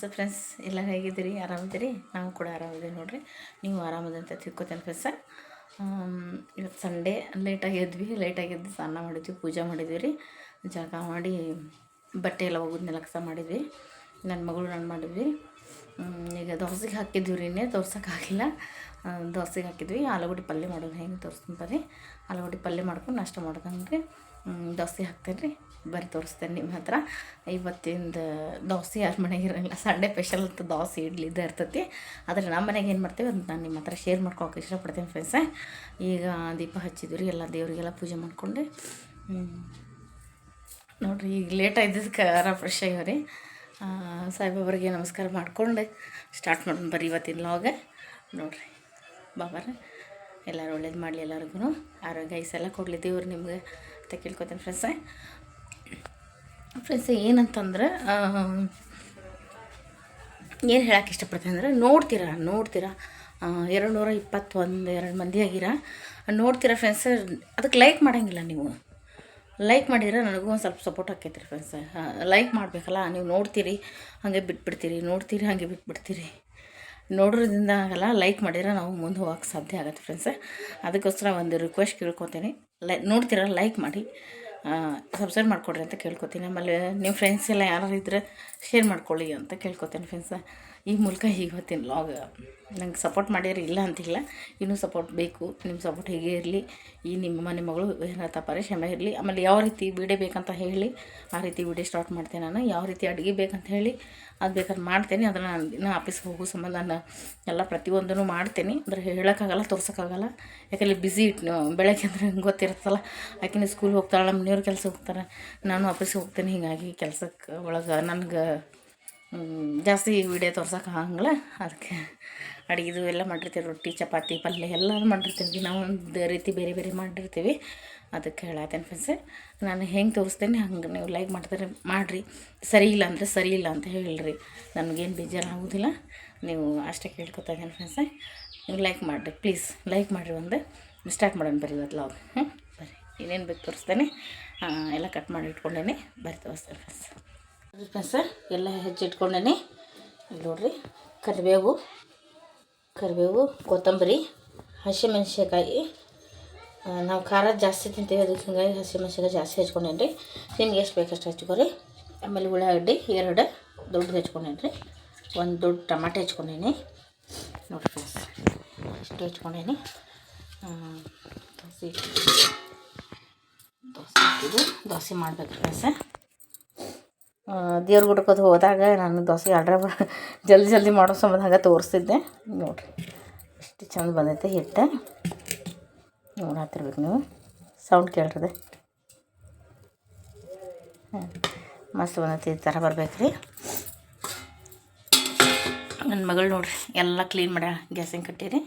So friends ಎಲ್ಲ ಹೇಗಿದ್ದೀರಿ? ಆರಾಮಿದ್ದೀರಿ? ನಾವು ಕೂಡ ಆರಾಮಿದ್ದೀವಿ ನೋಡಿರಿ. ನೀವು ಆರಾಮದಂತ ತಿಳ್ಕೊತೇನೆ ಫ್ರೆಂಡ್ಸ ಇವತ್ತು ಸಂಡೇ ಲೇಟಾಗಿ ಎದ್ವಿ. ಲೇಟಾಗಿ ಎದ್ದು ಸ್ನಾನ ಮಾಡಿದ್ವಿ, ಪೂಜೆ ಮಾಡಿದ್ವಿ ರೀ. ಜಾಗ ಮಾಡಿ ಬಟ್ಟೆ ಎಲ್ಲ ಒಗೆದ್ನೆಲ್ಲ ನೆಲಕ್ಸ ಮಾಡಿದ್ವಿ. ನನ್ನ ಮಗಳು ನಾನು ಮಾಡಿದ್ವಿ. ಈಗ ದೋಸೆಗೆ ಹಾಕಿದ್ವಿ ರೀ ಇನ್ನೇ ತೋರ್ಸೋಕ್ಕಾಗಿಲ್ಲ ದೋಸೆಗೆ ಹಾಕಿದ್ವಿ. ಆಲೂಗಡ್ಡೆ ಪಲ್ಯ ಮಾಡೋದು ಹೆಂಗೆ ತೋರಿಸ್ತೀನಿ ರೀ ಆಲೂಗಡ್ಡೆ ಪಲ್ಯ ಮಾಡ್ಕೊಂಡು ನಾಷ್ಟ ಮಾಡ್ದಂಗೆ ದೋಸೆ ಹಾಕ್ತೇನೆ ರೀ ಬರ್ರಿ ತೋರಿಸ್ತೇನೆ ನಿಮ್ಮ ಹತ್ರ. ಇವತ್ತಿಂದ ದೋಸೆ ಯಾರ ಮನೆಗೆ ಇರೋಂಗಿಲ್ಲ ಸಂಡೇ ಸ್ಪೆಷಲ್ ಅಂತ ದೋಸೆ, ಇಡ್ಲಿ ಇದ್ದೇ ಇರ್ತೈತಿ. ಆದರೆ ನಮ್ಮ ಮನೆಗೆ ಏನು ಮಾಡ್ತೀವಿ ಅಂತ ನಾನು ನಿಮ್ಮ ಹತ್ರ ಶೇರ್ ಮಾಡ್ಕೊಳಕ್ಕೆ ಇಷ್ಟಪಡ್ತೀನಿ ಫ್ರೆಂಡ್ಸ ಈಗ ದೀಪ ಹಚ್ಚಿದ್ವಿ ರೀ, ಎಲ್ಲ ದೇವರಿಗೆಲ್ಲ ಪೂಜೆ ಮಾಡ್ಕೊಂಡು. ನೋಡಿರಿ, ಈಗ ಲೇಟ್ ಆಗಿದ್ದಕ್ಕೆ ಆರ ಫ್ರೆಶ್ ಆಗಿವೆ ರೀ ಸಾಯಿಬಾಬರಿಗೆ ನಮಸ್ಕಾರ ಮಾಡಿಕೊಂಡು ಸ್ಟಾರ್ಟ್ ಮಾಡೋಣ ಬರ್ರಿ ಇವತ್ತಿನ ಲಾಗೆ ನೋಡಿರಿ ಬಾಬಾರ ಎಲ್ಲರೂ ಒಳ್ಳೇದು ಮಾಡಲಿ ಎಲ್ಲರಿಗೂ ಆರೋಗ್ಯ ಐಸೆಲ್ಲ ಕೊಡಲಿ ದೇವ್ರು ನಿಮ್ಗೆ. ಕೇಳ್ಕೊತೀನಿ ಫ್ರೆಂಡ್ಸೆ ಫ್ರೆಂಡ್ಸ್ ಏನಂತಂದ್ರೆ ಏನು ಹೇಳಕ್ಕೆ ಇಷ್ಟಪಡ್ತೀನಿ ಅಂದರೆ, ನೋಡ್ತೀರಾ ನೋಡ್ತೀರಾ. ಎರಡು ನೂರ ಇಪ್ಪತ್ತೊಂದು ಎರಡು ಮಂದಿ ಆಗಿರ. ನೋಡ್ತೀರಾ ಫ್ರೆಂಡ್ಸ್ ಅದಕ್ಕೆ ಲೈಕ್ ಮಾಡೋಂಗಿಲ್ಲ ನೀವು. ಲೈಕ್ ಮಾಡಿದ್ರೆ ನನಗೂ ಒಂದು ಸ್ವಲ್ಪ ಸಪೋರ್ಟ್ ಆಕೈತೆ ರೀ ಫ್ರೆಂಡ್ಸ್ ಲೈಕ್ ಮಾಡಬೇಕಲ್ಲ, ನೀವು ನೋಡ್ತೀರಿ, ಹಾಗೆ ಬಿಟ್ಬಿಡ್ತೀರಿ, ನೋಡ್ತೀರಿ, ಹಾಗೆ ಬಿಟ್ಬಿಡ್ತೀರಿ. ನೋಡೋದ್ರಿಂದ ಆಗಲ್ಲ ಲೈಕ್ ಮಾಡಿದ್ರೆ ನಾವು ಮುಂದೆ ಹೋಗೋಕ್ಕೆ ಸಾಧ್ಯ ಆಗುತ್ತೆ ಫ್ರೆಂಡ್ಸ್ ಅದಕ್ಕೋಸ್ಕರ ಒಂದು ರಿಕ್ವೆಸ್ಟ್ ಕೇಳ್ಕೊತೀನಿ. ಲೈ, ನೋಡ್ತೀರ ಲೈಕ್ ಮಾಡಿ. ಸಬ್ಸ್ಕ್ರೈಬ್ ಮಾಡಿಕೊಡ್ರಿ ಅಂತ ಕೇಳ್ಕೊತೀನಿ. ಆಮೇಲೆ ನಿಮ್ಮ ಫ್ರೆಂಡ್ಸ್ ಎಲ್ಲ ಯಾರು ಇದ್ದರೆ ಶೇರ್ ಮಾಡ್ಕೊಳ್ಳಿ ಅಂತ ಕೇಳ್ಕೊತೀನಿ ಫ್ರೆಂಡ್ಸ ಈ ಮೂಲಕ ಇವತ್ತಿನ ಲಾಗ್ ನಂಗೆ ಸಪೋರ್ಟ್ ಮಾಡ್ಯಾರ ಇಲ್ಲ ಅಂತಿಲ್ಲ. ಇನ್ನೂ ಸಪೋರ್ಟ್ ಬೇಕು. ನಿಮ್ಮ ಸಪೋರ್ಟ್ ಹೀಗೆ ಇರಲಿ. ಈ ನಿಮ್ಮ ಮನೆ ಮಗಳು ಏನಾತ ಪರಿಶ್ರಮ ಇರಲಿ. ಆಮೇಲೆ ಯಾವ ರೀತಿ ವಿಡಿಯೋ ಬೇಕಂತ ಹೇಳಿ, ಆ ರೀತಿ ವಿಡಿಯೋ ಸ್ಟಾರ್ಟ್ ಮಾಡ್ತೇನೆ ನಾನು. ಯಾವ ರೀತಿ ಅಡುಗೆ ಬೇಕಂತ ಹೇಳಿ, ಅದು ಬೇಕಾದ್ರೆ ಮಾಡ್ತೇನೆ. ಅದನ್ನು ನಾನು ದಿನ ಆಫೀಸ್ಗೆ ಹೋಗೋ ಸಂಬಂಧ ನಾನು ಎಲ್ಲ ಪ್ರತಿಯೊಂದನ್ನು ಮಾಡ್ತೇನೆ. ಅಂದರೆ ಹೇಳೋಕ್ಕಾಗಲ್ಲ, ತೋರ್ಸೋಕ್ಕಾಗಲ್ಲ. ಯಾಕಂದರೆ ಬ್ಯುಸಿ ಬೆಳಗ್ಗೆ ಅಂದರೆ ಗೊತ್ತಿರುತ್ತಲ್ಲ. ಆಕಿನ ಸ್ಕೂಲ್ ಹೋಗ್ತಾಳೆ, ನಮ್ಮ ಮನೆಯವ್ರು ಕೆಲಸ ಹೋಗ್ತಾರೆ. ನಾನು ಆಫೀಸ್ಗೆ ಹೋಗ್ತೇನೆ. ಹೀಗಾಗಿ ಕೆಲಸಕ್ಕೆ ಒಳಗೆ ನನಗೆ ಜಾಸ್ತಿ ವಿಡಿಯೋ ತೋರ್ಸೋಕೆ ಆಗಂಗಿಲ್ಲ. ಅದಕ್ಕೆ ಅಡುಗೆದು ಎಲ್ಲ ಮಾಡಿರ್ತೀವಿ, ರೊಟ್ಟಿ, ಚಪಾತಿ, ಪಲ್ಯ ಎಲ್ಲ ಮಾಡಿರ್ತೀವಿ. ನಾವು ಒಂದು ರೀತಿ ಬೇರೆ ಬೇರೆ ಮಾಡಿರ್ತೀವಿ. ಅದಕ್ಕೆ ಹೇಳತ್ತೇನೆ ಫ್ರೆಂಡ್ಸ್ ನಾನು ಹೆಂಗೆ ತೋರಿಸ್ತೇನೆ, ಹಂಗೆ ನೀವು ಲೈಕ್ ಮಾಡ್ತಾರೆ, ಮಾಡಿರಿ. ಸರಿ ಇಲ್ಲ ಅಂದರೆ ಸರಿ ಇಲ್ಲ ಅಂತ ಹೇಳಿರಿ. ನನಗೇನು ಬೇಜಾರು ಆಗೋದಿಲ್ಲ ನೀವು ಅಷ್ಟೇ ಕೇಳ್ಕೊತಾ ಇದ್ದೇನೆ ಫ್ರೆಂಡ್ಸ ನೀವು ಲೈಕ್ ಮಾಡಿರಿ ಪ್ಲೀಸ್ ಲೈಕ್ ಮಾಡಿರಿ ಒಂದು. ಸ್ಟಾರ್ಟ್ ಮಾಡೋಣ ಬರೀ ಇವತ್ತು ಲಾಗ್ ಹ್ಞೂ ಬರೀ ಏನೇನು ಬೇಕು ತೋರಿಸ್ತೇನೆ. ಎಲ್ಲ ಕಟ್ ಮಾಡಿ ಇಟ್ಕೊಂಡೇನೆ ಬರೀ ತೋರಿಸ್ತೇನೆ ಫ್ರೆಂಡ್ಸ್ ಫ್ರೆಂಡ್ಸ್ ಎಲ್ಲ ಹೆಚ್ಚಿಟ್ಕೊಂಡೇನೆ ಇಲ್ಲಿ ನೋಡ್ರಿ ಕರಿಬೇವು ಕರಿಬೇವು ಕೊತ್ತಂಬರಿ ಹಸಿಮೆಣ್ಸಿನ್ಕಾಯಿ. ಆ, ನಾವು ಖಾರ ಜಾಸ್ತಿ ತಿಂತೀವಿ ಅದಕ್ಕೆ ಹಿಂಗಾಗಿ ಹಸಿಮೆಣ್ಸಿನ್ಕಾಯಿ ಜಾಸ್ತಿ ಹಚ್ಕೊಂಡೇನಿ ರೀ ನಿಮ್ಗೆ ಎಷ್ಟು ಬೇಕಷ್ಟು ಹಚ್ಕೊರಿ? ಆಮೇಲೆ ಉಳ್ಳಾಗಡ್ಡಿ ಎರಡು ದೊಡ್ಡದು ಹಚ್ಕೊಂಡೇನಿ ರೀ ಒಂದು ದೊಡ್ಡ ಟಮಾಟೆ ಹಚ್ಕೊಂಡೇನಿ. ನೋಡಿರಿ ಫ್ರೆಂಡ್ಸ್ ಅಷ್ಟು ಹಚ್ಕೊಂಡೇನಿ. ದೋಸೆ ದೋಸೆ ದೋಸೆ ಮಾಡ್ಬೇಕು ಫ್ರೆಂಡ್ಸ್ ದೇವ್ರ ಗುಡ್ಕೋದು ಹೋದಾಗ ನಾನು ದೋಸೆ ಆರ್ಡ್ರ್ ಜಲ್ದಿ ಜಲ್ದಿ ಮಾಡೋ ಸಂಬಂಧ ಹಂಗೆ ತೋರಿಸ್ತಿದ್ದೆ. ನೋಡಿರಿ, ಎಷ್ಟು ಚಂದ ಬಂದೈತೆ ಹಿಟ್ಟು. ನೋಡತ್ತಿರ್ಬೇಕು ನೀವು. ಸೌಂಡ್ ಕೇಳ್ರದೆ ಹಾಂ ಮಸ್ತ್ ಬಂದೈತಿ ಈ ಥರ ಬರ್ಬೇಕು ನನ್ನ ಮಗಳು ನೋಡ್ರಿ, ಎಲ್ಲ ಕ್ಲೀನ್ ಮಾಡ್ಯಾಳ. ಗ್ಯಾಸಿಂಗ್ ಕಟ್ಟಿರಿ.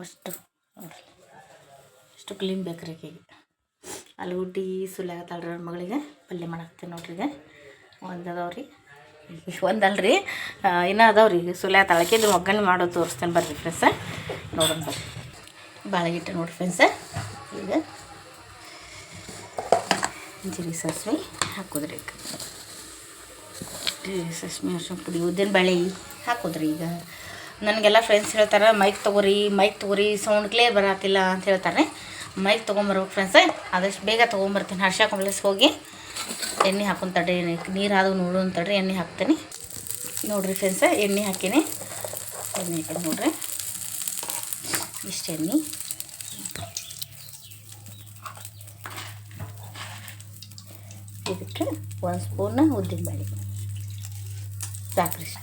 ಅಷ್ಟು, ನೋಡಿರಿ. ಅಷ್ಟು ಕ್ಲೀನ್ ಬೇಕು ರೀ ಅಲ್ಲಿ ಊಟಿ ಸುಲ್ಯಾಗತ್ತಾಳ್ರಿ ನನ್ನ ಮಗಳಿಗೆ. ಪಲ್ಯ ಮಾಡಾಕ್ತೀನಿ ನೋಡ್ರಿ ಈಗ. ಒಂದು ಅದಾವ್ರಿ ಒಂದಲ್ರಿ ಇನ್ನೂ ಅದಾವ್ರಿ ಸುಲ್ಯ ತಳಕಿದ್ದು ಒಗ್ಗರಣೆ ಮಾಡೋದು ತೋರಿಸ್ತೇನೆ ಬರ್ರಿ ಫ್ರೆಂಡ್ಸ ನೋಡೋಣ ಬರ್ರಿ. ಬಾಳೆಗಿಟ್ಟು ನೋಡ್ರಿ ಫ್ರೆಂಡ್ಸ ಈಗ ಜೀರಿಗೆ ಸಾಸಿವೆ ಹಾಕೋದ್ರಿ ಈಗ. ಜೀರಿಗೆ ಸಾಸಿವೆ ಅರ್ಶಿನ ಪುಡಿ, ಉದ್ದಿನ ಬೇಳೆ ಹಾಕೋದ್ರಿ ಈಗ. ನನಗೆಲ್ಲ ಫ್ರೆಂಡ್ಸ್ ಹೇಳ್ತಾರೆ, ಮೈಕ್ ತೊಗೋರಿ ಮೈಕ್ ತೊಗೋರಿ ಸೌಂಡ್ ಕ್ಲಿಯರ್ ಬರತ್ತಿಲ್ಲ ಅಂತ ಹೇಳ್ತಾರೆ ಮೈಕ್ ತೊಗೊಂಬರ್ಬೇಕು ಫ್ರೆಂಡ್ಸ ಆದಷ್ಟು ಬೇಗ ತೊಗೊಂಬರ್ತೀನಿ. ಹರ್ಷ ಕಾಂಪ್ಲೆಕ್ಸ್ ಹೋಗಿ. ಎಣ್ಣೆ ಹಾಕೊಂಡು ತಡ್ರಿ ನೀರು ಆದವು ನೋಡೋಣ ತಡ್ರಿ, ಎಣ್ಣೆ ಹಾಕ್ತೀನಿ. ನೋಡ್ರಿ ಫ್ರೆಂಡ್ಸ ಎಣ್ಣೆ ಹಾಕಿನಿ. ಎಣ್ಣೆ ಹಾಕಿ ನೋಡ್ರಿ. ಇಷ್ಟು ಎಣ್ಣೆ. ಇದಕ್ಕೆ ಒಂದು ಸ್ಪೂನ್ ಉದ್ದಿನಬೇಳೆ. ಸಾಕ್ರಿ ಇಷ್ಟ.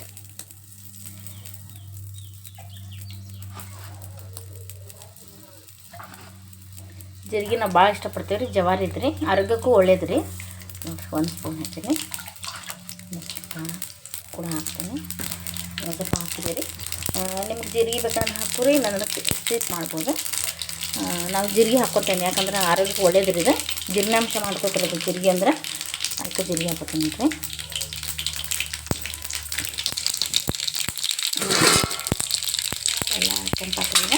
ಜೀರಿಗೆ ನಾವು ಭಾಳ ಇಷ್ಟಪಡ್ತೀವಿ ರೀ ಜವಾರಿ ಇದ್ರಿ ಆರೋಗ್ಯಕ್ಕೂ ಒಳ್ಳೇದು ರೀ ಒಂದು ಸ್ಪೂನ್ ಹೆಚ್ಚಿಗೆ ಕೂಡ ಹಾಕ್ತೀನಿ ಸ್ವಲ್ಪ ಹಾಕಿದ್ದೀರಿ ನಿಮ್ಗೆ ಜೀರಿಗೆ ಬೇಕಂದ್ರೆ ಹಾಕೋರಿ ನನ್ನ ಸ್ವೀಟ್ ಮಾಡ್ಬೋದು. ಆ, ನಾವು ಜೀರಿಗೆ ಹಾಕ್ಕೊತೇನೆ ಯಾಕಂದ್ರೆ ಆರೋಗ್ಯಕ್ಕೆ ಒಳ್ಳೇದು ರೀ ಇದು ಜೀರ್ಣಾಂಶ ಮಾಡ್ಕೊತಿರೋದು ಜೀರಿಗೆ ಅಂದ್ರೆ ಅದಕ್ಕೆ ಜೀರಿಗೆ ಹಾಕೋತೀನಿ ರೀ ಎಲ್ಲ ಕೆಂಪಾಕ್ರಿ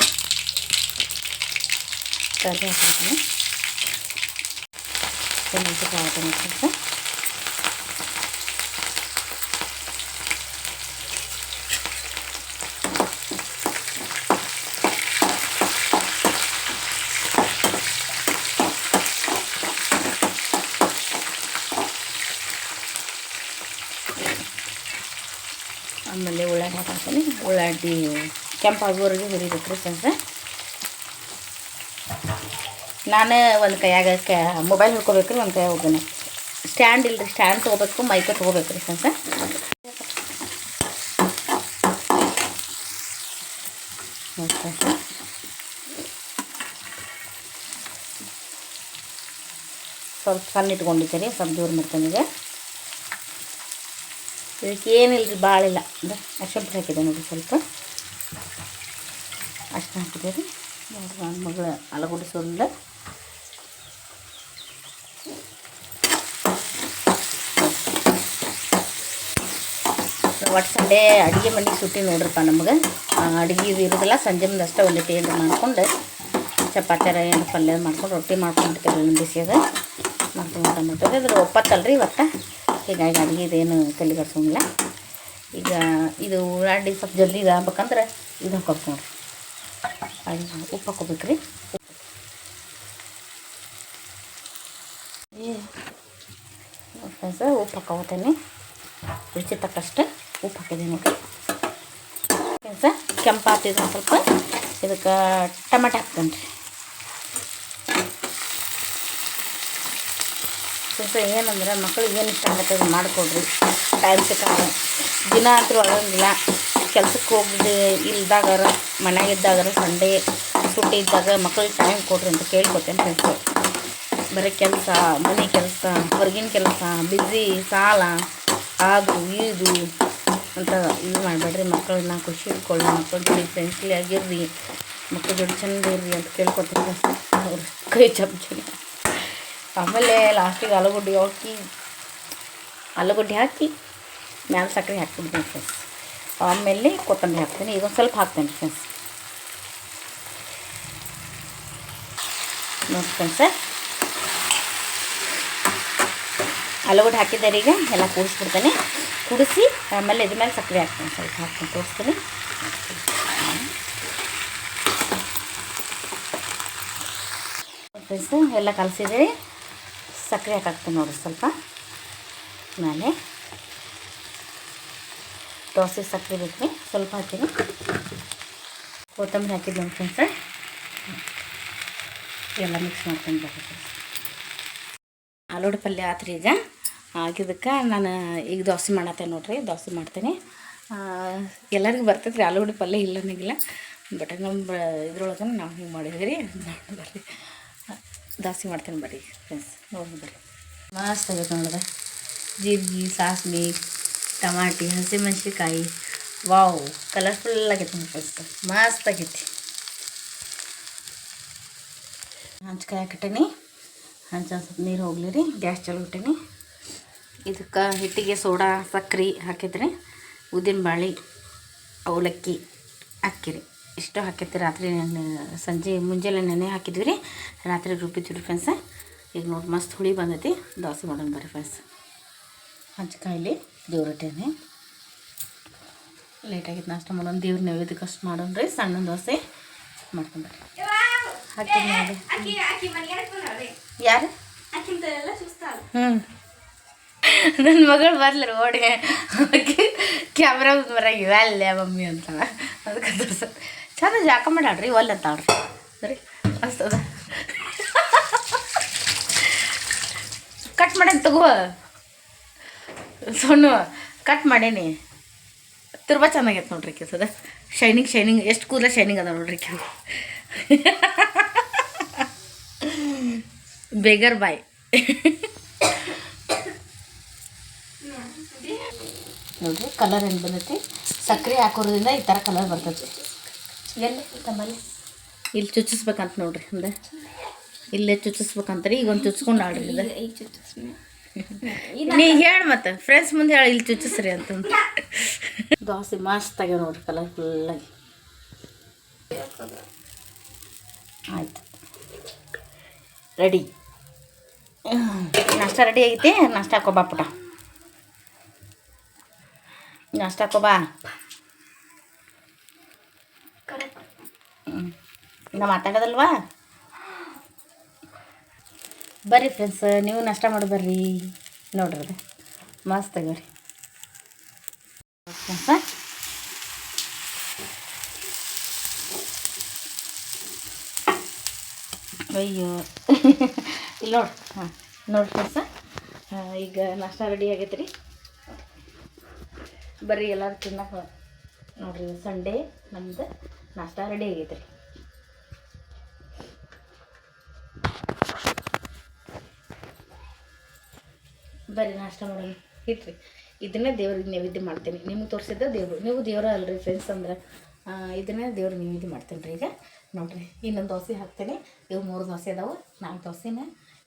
ಕರ್ಬೇವು పచ్చిమిరపకాయ మంచి కావటం ಆಮೇಲೆ ಉಳ್ಳಾಡಿ ಹಾಕಿ ಉಳ್ಳಾಡಿ ಕೆಂಪಾಗೋರಿಗೆ ಹುರಿಬೇಕ್ರಿ ಸರ್ ನಾನು ಒಂದು ಕೈಯಾಗ ಕ ಮೊಬೈಲ್ ಹಿಡ್ಕೋಬೇಕ್ರಿ, ಒಂದು ಕೈ ಹೋಗೋಣ ಸ್ಟ್ಯಾಂಡ್ ಇಲ್ರಿ ಸ್ಟ್ಯಾಂಡ್ ತೊಗೋಬೇಕು ಮೈಕ ತೊಗೋಬೇಕು ರೀ ಫ್ರೆಂಡ್ಸ್ ಸ್ವಲ್ಪ ಸಣ್ಣ ಇಟ್ಕೊಂಡಿದ್ದೀರಿ, ಸ್ವಲ್ಪ ದೂರ ಮಾಡ್ತೇನೆ ಈಗ. ಇದಕ್ಕೆ ಏನಿಲ್ಲ ರೀ ಭಾಳ ಇಲ್ಲ. ಅಂದ್ರೆ ಹಾಕಿದೆ ನೋಡಿರಿ ಸ್ವಲ್ಪ. ಅಷ್ಟು ಹಾಕಿದೆ ರೀ. ನೋಡ್ರಿ ನನ್ನ ಮಗಳ ಆಲೂಗಡ್ಡೆ ಒಟ್ಟು ಸಂಡೆ ಅಡುಗೆ ಮನೆಗೆ ಸುಟ್ಟಿ ನೋಡ್ರಪ್ಪ ನಮಗೆ. ಅಡುಗೆ ಇರೋದಿಲ್ಲ ಸಂಜೆ ಅಷ್ಟೇ ಒಂದು ಏನು ಮಾಡ್ಕೊಂಡು ಚಪಾತಿಯರ ಏನು ಪಲ್ಯ ಮಾಡ್ಕೊಂಡು ರೊಟ್ಟಿ ಮಾಡ್ಕೊಂಡಿರ್ತೀವಿ ಬಿಸಿಯಾಗ. ಮಾಡ್ಕೊಂಡು ಊಟ ಮಾಡ್ತೀವಿ ಅದ್ರ ಒಪ್ಪತ್ತಲ್ರಿ ಇವತ್ತು. ಹೀಗಾಗಿ ಅಡುಗೆ ಇದೇನು ತಲೆ ಕೆಡ್ಸೋಂಗಿಲ್ಲ ಈಗ ಇದು ಉಳ್ಳಾಡಿ ಸ್ವಲ್ಪ ಜಲ್ದಿ ಇದಾಗ್ಬೇಕಂದ್ರೆ ಇದು ಹಾಕೋಬೇಕು ನೋಡ್ರಿ. ಉಪ್ಪು ಹಾಕೋಬೇಕು ರೀ ಉಪ್ಪು ಹಾಕೋತೇನೆ. ರುಚಿ ತಕ್ಕಷ್ಟು. ಉಪ್ಪು ಹಾಕಿದೆ ನೋಡಿ ಹಾಕ್ತಿದ್ದು ಸ್ವಲ್ಪ ಇದಕ್ಕೆ ಟಮಾಟ ಹಾಕ್ತೇನೆ ರೀ ಕೆಲಸ ಏನಂದ್ರೆ ಮಕ್ಳಿಗೆ ಏನು ಇಷ್ಟ ಆಗತ್ತೆ ಅದು ಮಾಡಿಕೊಡ್ರಿ. ಟೈಮ್ ಸಿಕ್ಕಾಗ. ದಿನ ಅಂತೂ ಆಗಂಗಿಲ್ಲ ಕೆಲ್ಸಕ್ಕೆ ಹೋಗಿ ಇಲ್ದಾಗಾರ, ಮನ್ಯಾಗ ಇದ್ದಾಗಾರ, ಸಂಡೇ ಸುಟ್ಟಿ ಇದ್ದಾಗ ಮಕ್ಳಿಗೆ ಟೈಮ್ ಕೊಡ್ರಿ ಅಂತ ಕೇಳ್ಕೊತೇನೆ ಫ್ರೆಂಡ್ಸ್ ಬರೀ ಕೆಲಸ, ಮನೆ ಕೆಲಸ, ಹೊರಗಿನ ಕೆಲಸ ಬಿಸಿ ಸಾಲ, ಅದು, ಇದು ಅಂತ ಇದು ಮಾಡಬೇಡ್ರಿ ಮಕ್ಕಳನ್ನ ಖುಷಿ ಇಟ್ಕೊಳ್ಳಿ ಮಕ್ಕಳ ಜೋಡಿ ಫ್ರೆಂಡ್ಸ್ಲಿ ಆಗಿರ್ರಿ ಮಕ್ಕಳ ಜೋಡಿ ಚೆಂದ ಇರ್ರಿ ಅಂತ ಕೇಳ್ಕೊತೀನಿ. ಅವ್ರು ಕೈ ಚಮಚ. ಆಮೇಲೆ ಲಾಸ್ಟಿಗೆ ಆಲೂಗಡ್ಡೆ ಹಾಕಿ ಆಲೂಗಡ್ಡೆ ಹಾಕಿ, ಮ್ಯಾಲೆ ಸಕ್ಕರೆ ಹಾಕ್ಬಿಡ್ತೀನಿ ಫ್ರೆಂಡ್ಸ್ ಆಮೇಲೆ ಕೊತ್ತಂಬರಿ ಹಾಕ್ತೀನಿ. ಈಗ ಸ್ವಲ್ಪ ಹಾಕ್ತೀನಿ ಫ್ರೆಂಡ್ಸ್ ನೋಡಿ ಸರ್ ಆಲೂಗಡ್ಡೆ ಹಾಕಿದ್ದಾರೆ ಈಗ, ಎಲ್ಲ ಕೂಡಿಸ್ಬಿಡ್ತೇನೆ. ಕುಡಿಸಿ, ಆಮೇಲೆ ಇದ್ರ ಮೇಲೆ ಸಕ್ಕರೆ ಹಾಕ್ತೀನಿ. ಸ್ವಲ್ಪ ಹಾಕ್ತೀನಿ, ತೋರಿಸ್ತೀನಿ. ಫ್ರೆಂಡ್ಸು ಎಲ್ಲ ಕಲಸಿದ್ದೀವಿ ಸಕ್ಕರೆ ಹಾಕಾಕ್ತೀನಿ ನೋಡಿ ಸ್ವಲ್ಪ. ಆಮೇಲೆ ದೋಸೆ ಸಕ್ಕರೆ ಬೇಕು ಸ್ವಲ್ಪ ಹಾಕಿನಿ ಕೊತ್ತಂಬರಿ ಹಾಕಿದ್ದು ನೋಡಿ ಫ್ರೆಂಡ್ಸ್ ಎಲ್ಲ ಮಿಕ್ಸ್ ಮಾಡ್ಕೊಂಡು ಬರ್ತೀನಿ ಆಲೂಗಡ್ಡೆ ಪಲ್ಯ ಆತ್ರಿ ಈಗ. ಆಗಿದ್ದಕ್ಕೆ ನಾನು ಈಗ ದೋಸೆ ಮಾಡತ್ತೆ ನೋಡ್ರಿ, ದೋಸೆ ಮಾಡ್ತೀನಿ. ಎಲ್ಲರಿಗೂ ಬರ್ತೈತೆ ರೀ ಆಲೂಗಡ್ಡೆ ಪಲ್ಯ ಇಲ್ಲ ಅನ್ನಂಗಿಲ್ಲ. ಬಟ್ ನಮ್ಮ ಇದ್ರೊಳಗೆ ನಾವು ಹಿಂಗೆ ಮಾಡಿದ್ವಿ ನೋಡಿ ಬರ್ರಿ. ದೋಸೆ ಮಾಡ್ತೀನಿ ಬರ್ರಿ ಫ್ರೆಂಡ್ಸ್ ನೋಡಿ ಬರ್ರಿ. ಮಸ್ತ್ ಆಗೈತೆ ನೋಡಿದೆ ಜೀರಿಗೆ ಸಾಸ್ಮಿ ಟಮಾಟಿ ಹಸಿಮೆಣ್ಸಿಕಾಯಿ ವಾವ್ ಕಲರ್ಫುಲ್ ಆಗೈತೆ ನೋಡಿ ಫ್ರೆಂಡ್ಸ್ ಮಸ್ತ್ ಆಗೈತಿ. ಹಂಚ್ಕಾಯಿ ಹಾಕಿಟ್ಟೀನಿ ಹಂಚ ಸ್ವಲ್ಪ ನೀರು ಹೋಗ್ಲಿ ರೀ, ಗ್ಯಾಸ್ ಚಲೋ ಇಟ್ಟೀನಿ. ಇದಕ್ಕೆ ಹಿಟ್ಟಿಗೆ ಸೋಡಾ ಸಕ್ರೆ ಹಾಕಿದ್ರೆ. ಉದ್ದಿನ ಬಾಳೆ ಅವಲಕ್ಕಿ ಹಾಕಿರಿ. ಇಷ್ಟು ಹಾಕೈತಿ ರಾತ್ರಿ ನೆನೆ- ಸಂಜೆ ಮುಂಜಾನೆ ನೆನೆ ಹಾಕಿದ್ವಿ ರೀ ರಾತ್ರಿ ರುಬ್ಬಿದ್ವಿ ರೀ ಫ್ರೆಂಡ್ಸ ಈಗ ನೋಡಿ ಮಸ್ತ್ ಹುಳಿ ಬಂದೈತಿ. ದೋಸೆ ಮಾಡೋಣ ಬರ್ರಿ ಫ್ರೆಂಡ್ಸ್ ಹಂಚ್ಕಾಯಿಲಿ ಲೇಟ್ ಲೇಟಾಗಿತ್ತು ನಾಷ್ಟ ಮಾಡೋಣ. ದೇವ್ರ ನೈವೇದ್ಯಕ್ಕೆ ಅಷ್ಟು ಮಾಡೋಣ ರೀ. ಸಣ್ಣ ದೋಸೆ ಮಾಡ್ಕೊಂಡ್ರಿ ಹಾಕಿ ಯಾರು? ಹ್ಞೂ ನನ್ನ ಮಗಳು ಬರ್ಲಿ ಓಡಿ ಕ್ಯಾಮ್ರಾ ಬರಂಗಿಲ್ಲ ಅಲ್ಲೇ ಮಮ್ಮಿ ಅಂತ. ಅದಕ್ಕೆ ಚಂದ ಜಾಕ ಮಾಡಾಡ್ರಿ ಒಲ್ಲ ಅಂತ ಆಡ್ರಿ ಸರಿ ಅಸ್ತದ ಕಟ್ ಮಾಡೇನಿ ತಗೋ. ಸೊಣ್ಣು ಕಟ್ ಮಾಡೇನಿ. ತುಂಬ ಚೆನ್ನಾಗೈತೆ ನೋಡ್ರಿ ಕೆಲಸದ ಶೈನಿಂಗ್ ಶೈನಿಂಗ್ ಎಷ್ಟು ಕೂದಲ ಶೈನಿಂಗ್ ಅದ ನೋಡ್ರಿ ಕೆಲ ಬೇಗರ್ ಬಾಯ್ ನೋಡ್ರಿ ಕಲರ್ ಏನು ಬಂದೈತಿ ಸಕ್ಕರೆ ಹಾಕೋದ್ರಿಂದ ಈ ಥರ ಕಲರ್ ಬರ್ತೈತಿ ಎಲ್ಲಿ? ತಮ್ಮಲ್ಲಿ? ಇಲ್ಲಿ ಚುಚ್ಚಿಸ್ಬೇಕಂತ ನೋಡ್ರಿ ಹಿಂದೆ. ಇಲ್ಲೇ ಚುಚ್ಚಿಸ್ಬೇಕಂತ ಈಗ ಒಂದು ಚುಚ್ಕೊಂಡು ಆಡ್ರಿ ಇದು ನೀ ಹೇಳಿ ಮತ್ತೆ ಫ್ರೆಂಡ್ಸ್ ಮುಂದೆ ಹೇಳಿ ಇಲ್ಲಿ ಚುಚ್ಚಿಸ್ರಿ ಅಂತ. ದೋಸೆ ಮಸ್ತ್ ಆಗ್ಯಾವ ನೋಡ್ರಿ ಕಲರ್ಫುಲ್ಲಾಗಿ ಆಯ್ತು. ರೆಡಿ ನಾಷ್ಟ ರೆಡಿ ಆಗೈತಿ ನಾಷ್ಟ ಹಾಕೋ ಪುಟ ನಾಷ್ಟಾಕೋ ಬಾ ಇನ್ನು ಮಾತಾಡೋದಲ್ವಾ? ಬರ್ರಿ ಫ್ರೆಂಡ್ಸ್ ನೀವು ನಾಷ್ಟ ಮಾಡಿ ಬರ್ರಿ. ನೋಡ್ರಿ ಮಸ್ತ್ ಆಗ್ರಿ ಫ್ರೆಂಡ್ಸ ಅಯ್ಯೋ. ಇಲ್ಲಿ ನೋಡ್ರಿ ಹಾಂ. ನೋಡ್ರಿ ಫ್ರೆಂಡ್ಸ ಈಗ ನಾಷ್ಟ ರೆಡಿ ಆಗೈತೆ ರೀ ಬರ್ರಿ, ಎಲ್ಲರೂ ತಿನ್ನಕ್ಕೆ ನೋಡ್ರಿ ಸಂಡೇ ನಮ್ದು ನಾಷ್ಟ ರೆಡಿ ಆಗೈತೆ ರೀ ಬರ್ರಿ, ನಾಷ್ಟ ಮಾಡೋಣ. ಇಟ್ರಿ, ಇದನ್ನೇ ದೇವ್ರಿಗೆ ನೈವೇದ್ಯ ಮಾಡ್ತೀನಿ. ನಿಮ್ಗೆ ತೋರಿಸಿದ್ದ ದೇವರು. ನೀವು ದೇವರ ಅಲ್ರಿ ಫ್ರೆಂಡ್ಸ್ ಅಂದ್ರೆ. ಇದನ್ನೇ ದೇವ್ರಿಗೆ ನೈವೇದ್ಯ ಮಾಡ್ತೀನಿ ರೀ ಈಗ. ನೋಡ್ರಿ, ಇನ್ನೊಂದು ದೋಸೆ ಹಾಕ್ತೀನಿ. ಇವು ಮೂರು ದೋಸೆ ಅದಾವೆ. ನಾಲ್ಕು ದೋಸೆನ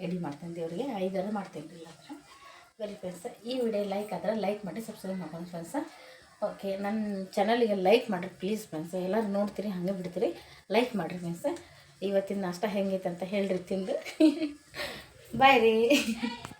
ಎಡಿ ಮಾಡ್ತೀನಿ ದೇವರಿಗೆ. ಐದಾರು ಮಾಡ್ತೀನಿ ರೀ ಇಲ್ಲಾಂದ್ರೆ. ಬರೀ ಫ್ರೆಂಡ್ಸ್ ಈ ವಿಡಿಯೋ ಲೈಕ್ ಆದರೆ ಲೈಕ್ ಮಾಡಿ ಸಬ್ಸ್ಕ್ರೈಬ್ ಮಾಡ್ಕೊಂಡು ಫ್ರೆಂಡ್ಸ್ ಓಕೆ ನನ್ನ ಚಾನಲಿಗೆ ಲೈಕ್ ಮಾಡಿರಿ ಪ್ಲೀಸ್ ಫ್ರೆಂಡ್ಸ್ ಎಲ್ಲರೂ ನೋಡ್ತೀರಿ, ಹಾಗೆ ಬಿಡ್ತೀರಿ. ಲೈಕ್ ಮಾಡಿರಿ ಫ್ರೆಂಡ್ಸ್ ಇವತ್ತಿನ ನಾಷ್ಟ ಹೆಂಗೈತೆ ಅಂತ ಹೇಳಿರಿ ತಿಂದು. ಬಾಯ್ ರೀ.